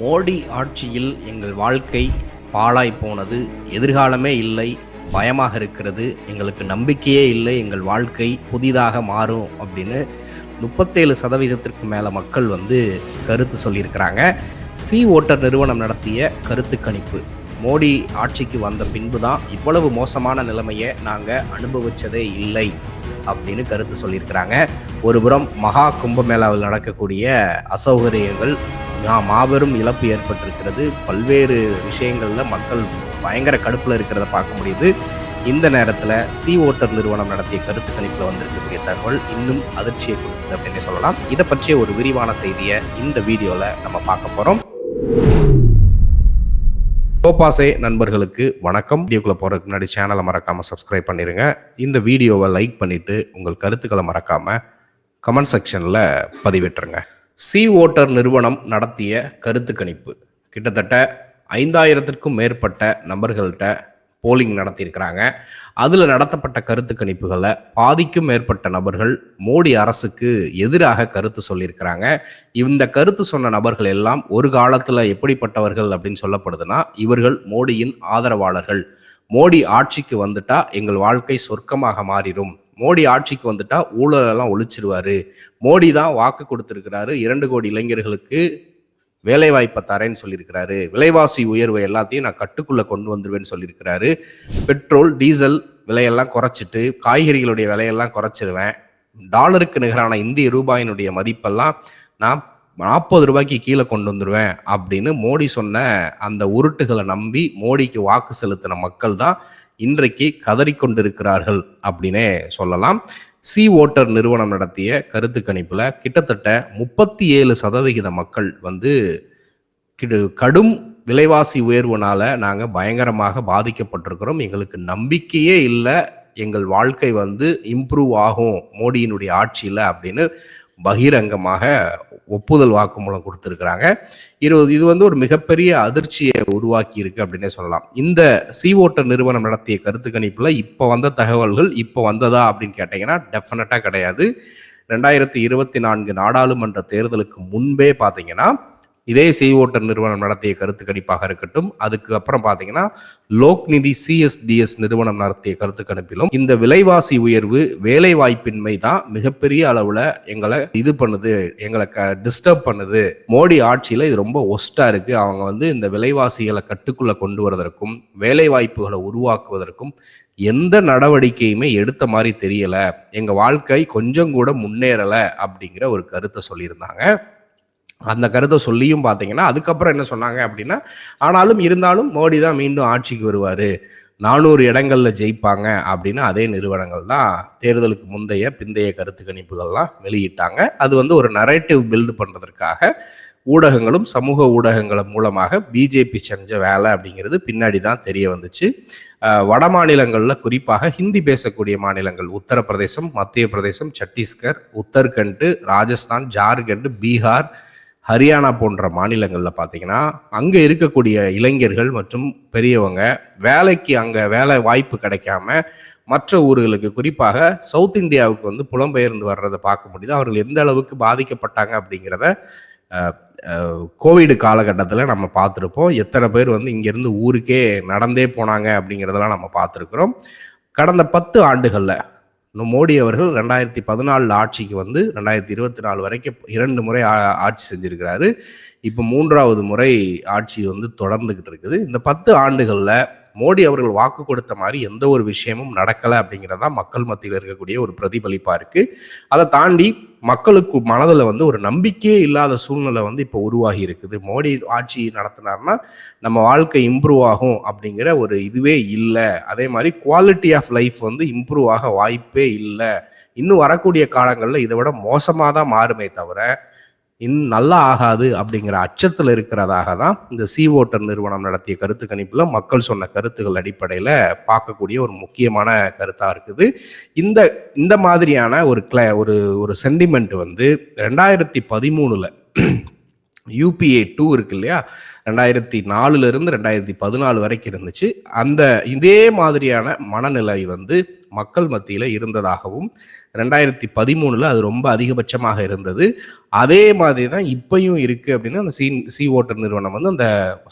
மோடி ஆட்சியில் எங்கள் வாழ்க்கை பாழாய் போனது. எதிர்காலமே இல்லை பயமாக இருக்கிறது. எங்களுக்கு நம்பிக்கையே இல்லை எங்கள் வாழ்க்கை புதிதாக மாறும் அப்படின்னு முப்பத்தேழு சதவீதத்திற்கு மேலே மக்கள் வந்து கருத்து சொல்லியிருக்கிறாங்க. சி ஓட்டர் நிறுவனம் நடத்திய கருத்து கணிப்பு. மோடி ஆட்சிக்கு வந்த பின்பு தான் இவ்வளவு மோசமான நிலைமையை நாங்கள் அனுபவிச்சதே இல்லை அப்படின்னு கருத்து சொல்லியிருக்கிறாங்க. ஒருபுறம் மகா கும்பமேளாவில் நடக்கக்கூடிய அசௌகரியங்கள் மாபெரும் இழப்பு ஏற்பட்டிருக்கிறது. பல்வேறு விஷயங்களில் மக்கள் பயங்கர கடுப்பில் இருக்கிறத பார்க்க முடியுது. இந்த நேரத்தில் சி ஓட்டர் நிறுவனம் நடத்திய கருத்து கணிப்பில் வந்திருக்கக்கூடிய தகவல் இன்னும் அதிர்ச்சியை கொடுக்குது அப்படின்னு சொல்லலாம். இதை பற்றிய ஒரு விரிவான செய்தியை இந்த வீடியோவில் நம்ம பார்க்க போகிறோம் கோபாசே நண்பர்களுக்கு வணக்கம். வீடியோக்குள்ளே போகிறதுக்கு முன்னாடி சேனலை மறக்காமல் சப்ஸ்கிரைப் பண்ணிடுங்க இந்த வீடியோவை லைக் பண்ணிவிட்டு உங்கள் கருத்துக்களை மறக்காமல் கமெண்ட் செக்ஷனில் பதிவிட்டுருங்க. சி ஓட்டர் நிறுவனம் நடத்திய கருத்து கணிப்பு. கிட்டத்தட்ட ஐந்தாயிரத்திற்கும் மேற்பட்ட நபர்கள்ட்ட போலிங் நடத்தியிருக்கிறாங்க. அதில் நடத்தப்பட்ட கருத்து கணிப்புகளில் பாதிக்கும் மேற்பட்ட நபர்கள் மோடி அரசுக்கு எதிராக கருத்து சொல்லியிருக்கிறாங்க. இந்த கருத்து சொன்ன நபர்கள் எல்லாம் ஒரு காலத்தில் எப்படிப்பட்டவர்கள் அப்படின்னு சொல்லப்படுதுன்னா இவர்கள் மோடியின் ஆதரவாளர்கள். மோடி ஆட்சிக்கு வந்துட்டா எங்கள் வாழ்க்கை சொர்க்கமாக மாறிடும். மோடி ஆட்சிக்கு வந்துட்டா ஊழலெல்லாம் ஒழிச்சிருவாரு. மோடி தான் வாக்கு கொடுத்துருக்கிறாரு. இரண்டு கோடி இளைஞர்களுக்கு வேலைவாய்ப்பை தரேன்னு சொல்லியிருக்கிறாரு. விலைவாசி உயர்வு எல்லாத்தையும் நான் கட்டுக்குள்ளே கொண்டு வந்துருவேன்னு சொல்லியிருக்கிறாரு. பெட்ரோல் டீசல் விலையெல்லாம் குறைச்சிட்டு காய்கறிகளுடைய விலையெல்லாம் குறைச்சிருவேன். டாலருக்கு நிகரான இந்திய ரூபாயினுடைய மதிப்பெல்லாம் நான் நாற்பது ரூபாய்க்கு கீழே கொண்டு வந்துடுவேன் அப்படின்னு மோடி சொன்ன அந்த உருட்டுகளை நம்பி மோடிக்கு வாக்கு செலுத்தின மக்கள் தான் இன்றைக்கு கதறிக்கொண்டிருக்கிறார்கள் அப்படின்னே சொல்லலாம். சி ஓட்டர் நிறுவனம் நடத்திய கருத்து கணிப்பில் கிட்டத்தட்ட முப்பத்தி ஏழு சதவிகித மக்கள் வந்து கிடு கடும் விலைவாசி உயர்வுனால நாங்கள் பயங்கரமாக பாதிக்கப்பட்டிருக்கிறோம். எங்களுக்கு நம்பிக்கையே இல்லை. எங்கள் வாழ்க்கை வந்து இம்ப்ரூவ் ஆகும் மோடியினுடைய ஆட்சியில் அப்படின்னு பகிரங்கமாக ஒப்புதல் வாக்குமூலம் கொடுத்துருக்குறாங்க. இருபது இது வந்து ஒரு மிகப்பெரிய அதிர்ச்சியை உருவாக்கி இருக்கு அப்படின்னே சொல்லலாம். இந்த சி ஓட்டர் நிறுவனம் நடத்திய கருத்து கணிப்பில் இப்போ வந்த தகவல்கள் இப்போ வந்ததா அப்படின்னு கேட்டிங்கன்னா டெஃபினட்டாக கிடையாது. ரெண்டாயிரத்தி இருபத்தி நான்கு நாடாளுமன்ற தேர்தலுக்கு முன்பே பார்த்தீங்கன்னா இதே செய் ஓட்டர் நிறுவனம் நடத்திய கருத்து கணிப்பாக இருக்கட்டும். அதுக்கு அப்புறம் பார்த்தீங்கன்னா லோக்நிதி சிஎஸ்டிஎஸ் நிறுவனம் நடத்திய கருத்து கணிப்பிலும் இந்த விலைவாசி உயர்வு வேலை வாய்ப்பின்மை தான் மிகப்பெரிய அளவில் எங்களை இது பண்ணுது எங்களை க டிஸ்டர்ப் பண்ணுது. மோடி ஆட்சியில் இது ரொம்ப ஒஸ்டா இருக்கு. அவங்க வந்து இந்த விலைவாசிகளை கட்டுக்குள்ள கொண்டு வருவதற்கும் வேலை வாய்ப்புகளை உருவாக்குவதற்கும் எந்த நடவடிக்கையுமே எடுத்த மாதிரி தெரியல. எங்க வாழ்க்கை கொஞ்சம் கூட முன்னேறல அப்படிங்கிற ஒரு கருத்தை சொல்லியிருந்தாங்க. அந்த கருத்தை சொல்லியும் பார்த்தீங்கன்னா அதுக்கப்புறம் என்ன சொன்னாங்க அப்படின்னா ஆனாலும் இருந்தாலும் மோடி தான் மீண்டும் ஆட்சிக்கு வருவார். நானூறு இடங்களில் ஜெயிப்பாங்க அப்படின்னு அதே நிறுவனங்கள் தான் தேர்தலுக்கு முந்தைய பிந்தைய கருத்து கணிப்புகள்லாம் வெளியிட்டாங்க. அது வந்து ஒரு நரேட்டிவ் பில்டு பண்ணுறதுக்காக ஊடகங்களும் சமூக ஊடகங்கள் மூலமாக பிஜேபி செஞ்ச வேலை அப்படிங்கிறது பின்னாடி தான் தெரிய வந்துச்சு. வட மாநிலங்களில் குறிப்பாக ஹிந்தி பேசக்கூடிய மாநிலங்கள் உத்தரப்பிரதேசம் மத்திய பிரதேசம் சத்தீஸ்கர் உத்தர்கண்டு ராஜஸ்தான் ஜார்க்கண்ட் பீகார் ஹரியானா போன்ற மாநிலங்களில் பார்த்தீங்கன்னா அங்கே இருக்கக்கூடிய இளைஞர்கள் மற்றும் பெரியவங்க வேலைக்கு அங்கே வேலை வாய்ப்பு கிடைக்காம மற்ற ஊர்களுக்கு குறிப்பாக சவுத் இந்தியாவுக்கு வந்து புலம்பெயர்ந்து வர்றதை பார்க்க முடியுது. அவர்கள் எந்த அளவுக்கு பாதிக்கப்பட்டாங்க அப்படிங்கிறத கோவிட் காலகட்டத்தில் நம்ம பார்த்துருப்போம். எத்தனை பேர் வந்து இங்கேருந்து ஊருக்கே நடந்தே போனாங்க அப்படிங்கிறதெல்லாம் நம்ம பார்த்துருக்குறோம். கடந்த பத்து ஆண்டுகளில் மோடி அவர்கள் ரெண்டாயிரத்தி பதினாலில் ஆட்சிக்கு வந்து ரெண்டாயிரத்தி இருபத்தி நாலு வரைக்கும் இரண்டு முறை ஆட்சி செஞ்சிருக்கிறாரு. இப்போ மூன்றாவது முறை ஆட்சி வந்து தொடர்ந்துக்கிட்டு இருக்குது. இந்த பத்து ஆண்டுகளில் மோடி அவர்கள் வாக்கு கொடுத்த மாதிரி எந்த ஒரு விஷயமும் நடக்கலை அப்படிங்கிறது தான் மக்கள் மத்தியில் இருக்கக்கூடிய ஒரு பிரதிபலிப்பாக இருக்குது அதை தாண்டி மக்களுக்கு மனதில் வந்து ஒரு நம்பிக்கையே இல்லாத சூழ்நிலை வந்து இப்போ உருவாகி இருக்குது. மோடி ஆட்சி நடத்தினார்னா நம்ம வாழ்க்கை இம்ப்ரூவ் ஆகும் அப்படிங்கிற ஒரு இதுவே இல்லை. அதே மாதிரி குவாலிட்டி ஆஃப் லைஃப் வந்து இம்ப்ரூவ் ஆக வாய்ப்பே இல்லை. இன்னும் வரக்கூடிய காலங்களில் இதை விட மோசமாக தான் மாறுமே தவிர இன்னும் நல்லா ஆகாது அப்படிங்கிற அச்சத்தில் இருக்கிறதாக தான் இந்த சி ஓட்டர் நிறுவனம் நடத்திய கருத்து கணிப்பில் மக்கள் சொன்ன கருத்துக்கள் அடிப்படையில் பார்க்கக்கூடிய ஒரு முக்கியமான கருத்தாக இருக்குது. இந்த இந்த மாதிரியான ஒரு கிள ஒரு ஒரு சென்டிமெண்ட் வந்து ரெண்டாயிரத்தி பதிமூணில் யூபிஏ டூ இருக்கு இல்லையா? ரெண்டாயிரத்தி நாலுலேருந்து ரெண்டாயிரத்தி பதினாலு வரைக்கும் இருந்துச்சு. அந்த இதே மாதிரியான மனநிலை வந்து மக்கள் மத்தியில் இருந்ததாகவும் ரெண்டாயிரத்தி பதிமூணில் அது ரொம்ப அதிகபட்சமாக இருந்தது. அதே மாதிரி தான் இப்பையும் இருக்குது அப்படின்னு அந்த சி சி ஓட்டர் நிறுவனம் வந்து அந்த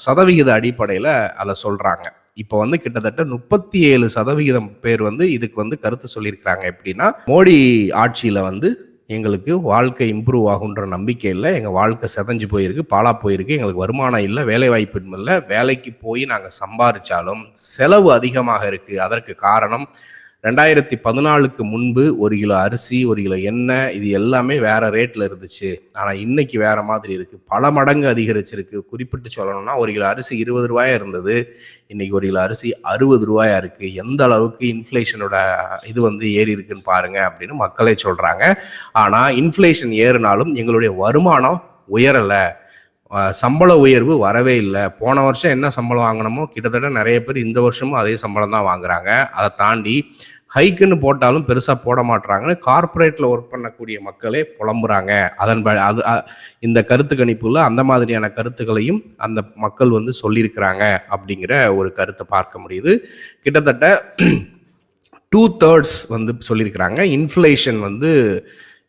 சதவிகித அடிப்படையில் அதை சொல்கிறாங்க இப்போ வந்து கிட்டத்தட்ட முப்பத்தி ஏழு சதவிகிதம் பேர் வந்து இதுக்கு வந்து கருத்து சொல்லியிருக்கிறாங்க. எப்படின்னா மோடி ஆட்சியில் வந்து எங்களுக்கு வாழ்க்கை இம்ப்ரூவ் ஆகுன்ற நம்பிக்கை இல்லை. எங்கள் வாழ்க்கை செதஞ்சு போயிருக்கு பாலா போயிருக்கு. எங்களுக்கு வருமானம் இல்லை வேலை வாய்ப்பு இல்லை. வேலைக்கு போய் நாங்கள் சம்பாதிச்சாலும் செலவு அதிகமாக இருக்குது அதற்கு காரணம் ரெண்டாயிரத்தி பதினாலுக்கு முன்பு ஒரு கிலோ அரிசி ஒரு கிலோ எண்ணெய் இது எல்லாமே வேற ரேட்ல இருந்துச்சு. ஆனால் இன்னைக்கு வேற மாதிரி இருக்கு. பல மடங்கு அதிகரிச்சிருக்கு. குறிப்பிட்டு சொல்லணும்னா ஒரு கிலோ அரிசி இருபது ரூபாயா இருந்தது. இன்னைக்கு ஒரு கிலோ அரிசி அறுபது ரூபாயா இருக்கு. எந்த அளவுக்கு இன்ஃப்ளேஷனோட இது வந்து ஏறி இருக்குன்னு பாருங்க அப்படின்னு மக்களே சொல்றாங்க. ஆனா இன்ஃப்ளேஷன் ஏறினாலும் எங்களுடைய வருமானம் உயரலை. சம்பள உயர்வு வரவே இல்லை. போன வருஷம் என்ன சம்பளம் வாங்கினமோ கிட்டத்தட்ட நிறைய பேர் இந்த வருஷமும் அதே சம்பளம் தான் வாங்குறாங்க. அதை தாண்டி ஹைக்குன்னு போட்டாலும் பெருசாக போட மாட்டுறாங்கன்னு கார்ப்பரேட்டில் ஒர்க் பண்ணக்கூடிய மக்களே புலம்புறாங்க. அதன் ப- அது இந்த கருத்து கணிப்புல அந்த மாதிரியான கருத்துக்களையும் அந்த மக்கள் வந்து சொல்லியிருக்கிறாங்க அப்படிங்கிற ஒரு கருத்தை பார்க்க முடியுது. கிட்டத்தட்ட டூ தேர்ட்ஸ் வந்து சொல்லியிருக்கிறாங்க. இன்ஃப்ளேஷன் வந்து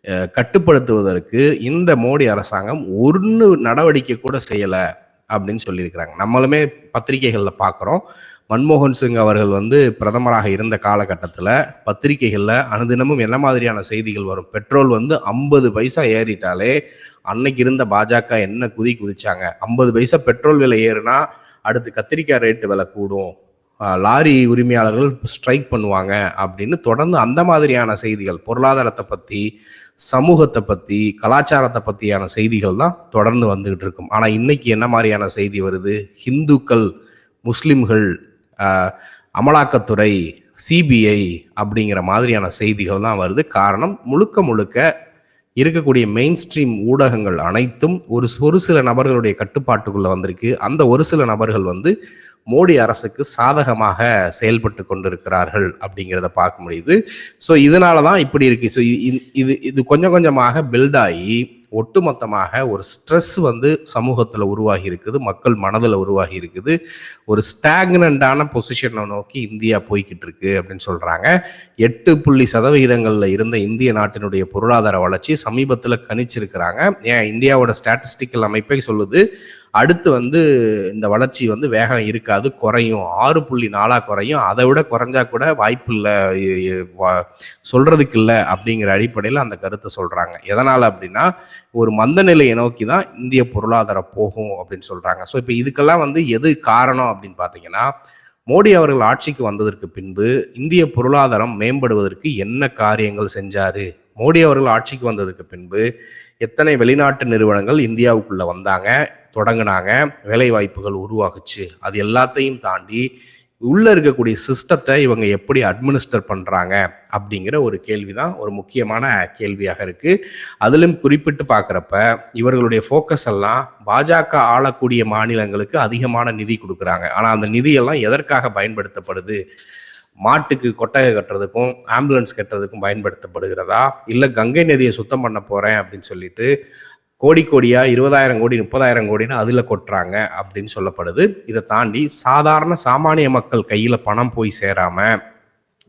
கட்டுப்படுத்துவதற்கு இந்த மோடி அரசாங்கம் ஒன்று நடவடிக்கை கூட செய்யலை அப்படின்னு சொல்லியிருக்கிறாங்க. நம்மளுமே பத்திரிகைகளில் பார்க்குறோம் மன்மோகன் சிங் அவர்கள் வந்து பிரதமராக இருந்த காலகட்டத்தில் பத்திரிகைகளில் அனுதினமும் என்ன மாதிரியான செய்திகள் வரும்? பெட்ரோல் வந்து ஐம்பது பைசா ஏறிட்டாலே அன்னைக்கு இருந்த பாஜக என்ன குதி குதிச்சாங்க? ஐம்பது பைசா பெட்ரோல் விலை ஏறுனா அடுத்து கத்திரிக்காய் ரேட்டு விலை கூடும். லாரி உரிமையாளர்கள் ஸ்ட்ரைக் பண்ணுவாங்க அப்படின்னு தொடர்ந்து அந்த மாதிரியான செய்திகள் பொருளாதாரத்தை பற்றி சமூகத்தை பற்றி கலாச்சாரத்தை பற்றியான செய்திகள் தான் தொடர்ந்து வந்துகிட்டு இருக்கும். ஆனால் இன்னைக்கு என்ன மாதிரியான செய்தி வருது? ஹிந்துக்கள் முஸ்லிம்கள் அமலாக்கத்துறை சிபிஐ அப்படிங்கிற மாதிரியான செய்திகள் தான் வருது. காரணம் முழுக்க முழுக்க இருக்கக்கூடிய மெயின் ஸ்ட்ரீம் ஊடகங்கள் அனைத்தும் ஒரு ஒரு சில நபர்களுடைய கட்டுப்பாட்டுக்குள்ள வந்திருக்கு. அந்த ஒரு சில நபர்கள் வந்து மோடி அரசுக்கு சாதகமாக செயல்பட்டு கொண்டிருக்கிறார்கள் அப்படிங்கிறத பார்க்க முடியுது. ஸோ இதனால தான் இப்படி இருக்கு. ஸோ இது இது கொஞ்சம் கொஞ்சமாக பில்ட் ஆகி ஒட்டுமொத்தமாக ஒரு ஸ்ட்ரெஸ் வந்து சமூகத்தில் உருவாகி இருக்குது மக்கள் மனதில் உருவாகி இருக்குது ஒரு ஸ்டாக்னண்டான பொசிஷனை நோக்கி இந்தியா போய்கிட்டு இருக்கு அப்படின்னு சொல்கிறாங்க எட்டு புள்ளி சதவிகிதங்களில் இருந்த இந்திய நாட்டினுடைய பொருளாதார வளர்ச்சி சமீபத்தில் கணிச்சிருக்கிறாங்க. ஏன் இந்தியாவோட ஸ்டாட்டிஸ்டிக்கல் அமைப்பை சொல்லுது. அடுத்து வந்து இந்த வளர்ச்சி வந்து வேகம் இருக்காது குறையும். ஆறு புள்ளி நாலாக குறையும். அதை விட குறைஞ்சா கூட வாய்ப்பு இல்லை சொல்றதுக்கு இல்லை அப்படிங்கிற அடிப்படையில் அந்த கருத்தை சொல்றாங்க. எதனால் அப்படின்னா ஒரு மந்த நிலையை நோக்கி தான் இந்திய பொருளாதாரம் போகும் அப்படின்னு சொல்றாங்க. ஸோ இப்போ இதுக்கெல்லாம் வந்து எது காரணம் அப்படின்னு பார்த்தீங்கன்னா மோடி அவர்கள் ஆட்சிக்கு வந்ததற்கு பின்பு இந்திய பொருளாதாரம் மேம்படுவதற்கு என்ன காரியங்கள் செஞ்சாரு? மோடி அவர்கள் ஆட்சிக்கு வந்ததற்கு பின்பு எத்தனை வெளிநாட்டு நிறுவனங்கள் இந்தியாவுக்குள்ள வந்தாங்க? தொடங்கினாங்க. வேலைவாய்ப்புகள் உருவாகுச்சு. அது எல்லாத்தையும் தாண்டி உள்ளே இருக்கக்கூடிய சிஸ்டத்தை இவங்க எப்படி அட்மினிஸ்டர் பண்ணுறாங்க அப்படிங்கிற ஒரு கேள்வி தான் ஒரு முக்கியமான கேள்வியாக இருக்குது அதிலும் குறிப்பிட்டு பார்க்குறப்ப இவர்களுடைய ஃபோக்கஸ் எல்லாம் பாஜக ஆளக்கூடிய மாநிலங்களுக்கு அதிகமான நிதி கொடுக்குறாங்க. ஆனால் அந்த நிதியெல்லாம் எதற்காக பயன்படுத்தப்படுது? மாட்டுக்கு கொட்டகை கட்டுறதுக்கும் ஆம்புலன்ஸ் கட்டுறதுக்கும் பயன்படுத்தப்படுகிறதா? இல்லை கங்கை நதியை சுத்தம் பண்ண போகிறேன் அப்படின்னு சொல்லிட்டு கோடி கோடியா இருபதாயிரம் கோடி முப்பதாயிரம் கோடின்னு அதில் கொட்டுறாங்க அப்படின்னு சொல்லப்படுது. இதை தாண்டி சாதாரண சாமானிய மக்கள் கையில் பணம் போய் சேராம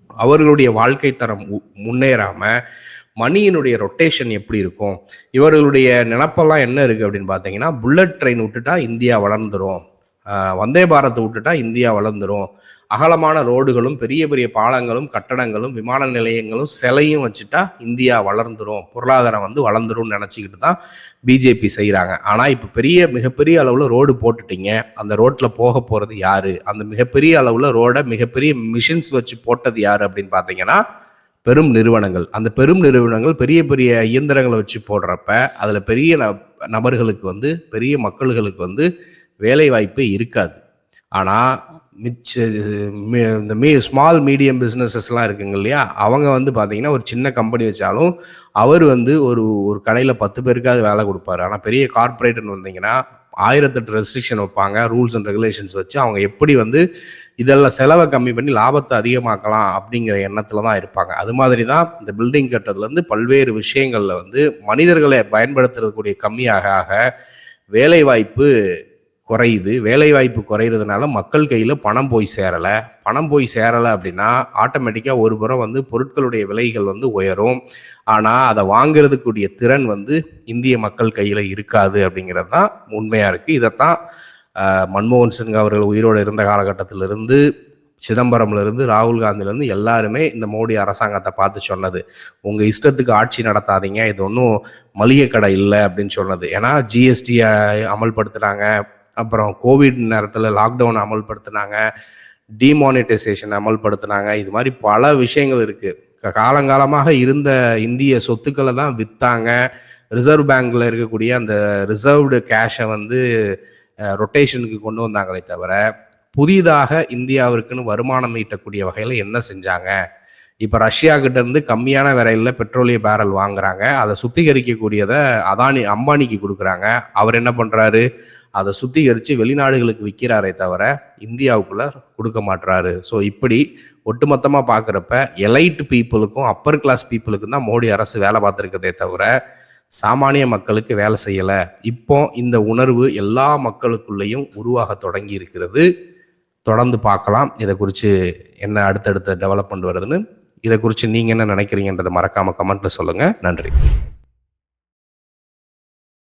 அவர்களுடைய வாழ்க்கை தரம் முன்னேறாமல் முன்னேறாம மணியினுடைய ரொட்டேஷன் எப்படி இருக்கும் இவர்களுடைய நினப்பெல்லாம் என்ன இருக்கு அப்படின்னு பார்த்தீங்கன்னா புல்லட் ட்ரெயின் விட்டுட்டா இந்தியா வளர்ந்துரும். வந்தே பாரத் விட்டுட்டா இந்தியா வளர்ந்துரும். அகலமான ரோடுகளும் பெரிய பெரிய பாலங்களும் கட்டடங்களும் விமான நிலையங்களும் சிலையும் வச்சுட்டா இந்தியா வளர்ந்துரும். பொருளாதாரம் வந்து வளர்ந்துரும்னு நினச்சிக்கிட்டு தான் பிஜேபி செய்கிறாங்க ஆனால் இப்போ பெரிய மிகப்பெரிய அளவில் ரோடு போட்டுட்டீங்க. அந்த ரோட்டில் போக போகிறது யார்? அந்த மிகப்பெரிய அளவில் ரோடை மிகப்பெரிய மிஷின்ஸ் வச்சு போட்டது யார் அப்படின்னு பார்த்தீங்கன்னா பெரும் நிறுவனங்கள். அந்த பெரும் நிறுவனங்கள் பெரிய பெரிய இயந்திரங்களை வச்சு போடுறப்ப அதில் பெரிய ந- நபர்களுக்கு வந்து பெரிய மக்களுக்கு வந்து வேலைவாய்ப்பு இருக்காது. ஆனால் மிச்ச மி- இந்த மீ ஸ்மால் மீடியம் பிஸ்னஸஸ்லாம் இருக்குங்க இல்லையா? அவங்க வந்து பார்த்தீங்கன்னா ஒரு சின்ன கம்பெனி வச்சாலும் அவர் வந்து ஒரு ஒரு கடையில் பத்து பேருக்காவது வேலை கொடுப்பாரு. ஆனால் பெரிய கார்பரேட்னு வந்தீங்கன்னா ஆயிரத்தெட்டு ரெஸ்ட்ரிக்ஷன் வைப்பாங்க. ரூல்ஸ் அண்ட் ரெகுலேஷன்ஸ் வச்சு அவங்க எப்படி வந்து இதெல்லாம் செலவை கம்மி பண்ணி லாபத்தை அதிகமாக்கலாம் அப்படிங்கிற எண்ணத்தில் தான் இருப்பாங்க. அது மாதிரி தான் இந்த பில்டிங் கட்டுறதுலேருந்து பல்வேறு விஷயங்களில் வந்து மனிதர்களை பயன்படுத்துறதுக்கூடிய கம்மியாக ஆக வேலைவாய்ப்பு குறையுது வேலைவாய்ப்பு குறையிறதுனால மக்கள் கையில் பணம் போய் சேரலை. பணம் போய் சேரலை அப்படின்னா ஆட்டோமேட்டிக்காக ஒரு புறம் வந்து பொருட்களுடைய விலைகள் வந்து உயரும். ஆனால் அதை வாங்கிறதுக்குரிய திறன் வந்து இந்திய மக்கள் கையில் இருக்காது அப்படிங்கிறது தான் உண்மையாக இருக்குது இதைத்தான் மன்மோகன் சிங் அவர்கள் உயிரோடு இருந்த காலகட்டத்திலிருந்து சிதம்பரம்லேருந்து ராகுல் காந்திலேருந்து எல்லாருமே இந்த மோடி அரசாங்கத்தை பார்த்து சொன்னது. உங்கள் இஷ்டத்துக்கு ஆட்சி நடத்தாதீங்க. இது ஒன்றும் மளிகை கடை இல்லை அப்படின்னு சொன்னது. ஏன்னா ஜிஎஸ்டியை அமல்படுத்துகிறாங்க அப்புறம் கோவிட் நேரத்தில் லாக்டவுன் அமல்படுத்தினாங்க டிமானிட்டைசேஷன் அமல்படுத்தினாங்க இது மாதிரி பல விஷயங்கள் இருக்குது காலங்காலமாக இருந்த இந்திய சொத்துக்களை தான் விற்றாங்க ரிசர்வ் பேங்க்கில் இருக்கக்கூடிய அந்த ரிசர்வ்டு கேஷை வந்து ரொட்டேஷனுக்கு கொண்டு வந்தாங்களே தவிர புதிதாக இந்தியாவிற்குன்னு வருமானம் ஈட்டக்கூடிய வகையில் என்ன செஞ்சாங்க? இப்போ ரஷ்யா கிட்டேருந்து கம்மியான விலையில் பெட்ரோலிய பேரல் வாங்குறாங்க. அதை சுத்திகரிக்கக்கூடியதை அதானி அம்பானிக்கு கொடுக்குறாங்க. அவர் என்ன பண்ணுறாரு அதை சுத்திகரித்து வெளிநாடுகளுக்கு விற்கிறாரே தவிர இந்தியாவுக்குள்ள கொடுக்க மாட்டுறாரு ஸோ இப்படி ஒட்டுமொத்தமாக பார்க்குறப்ப எலைட் பீப்புளுக்கும் அப்பர் கிளாஸ் பீப்புளுக்கும் தான் மோடி அரசு வேலை பார்த்துருக்கதே தவிர சாமானிய மக்களுக்கு வேலை செய்யலை. இப்போ இந்த உணர்வு எல்லா மக்களுக்குள்ளேயும் உருவாக தொடங்கி இருக்கிறது. தொடர்ந்து பார்க்கலாம். இதை குறித்து என்ன அடுத்தடுத்த டெவலப்மெண்ட் வருதுன்னு இதை குறித்து நீங்கள் என்ன நினைக்கிறீங்கன்றதை மறக்காமல் கமெண்ட்டில் சொல்லுங்கள் நன்றி.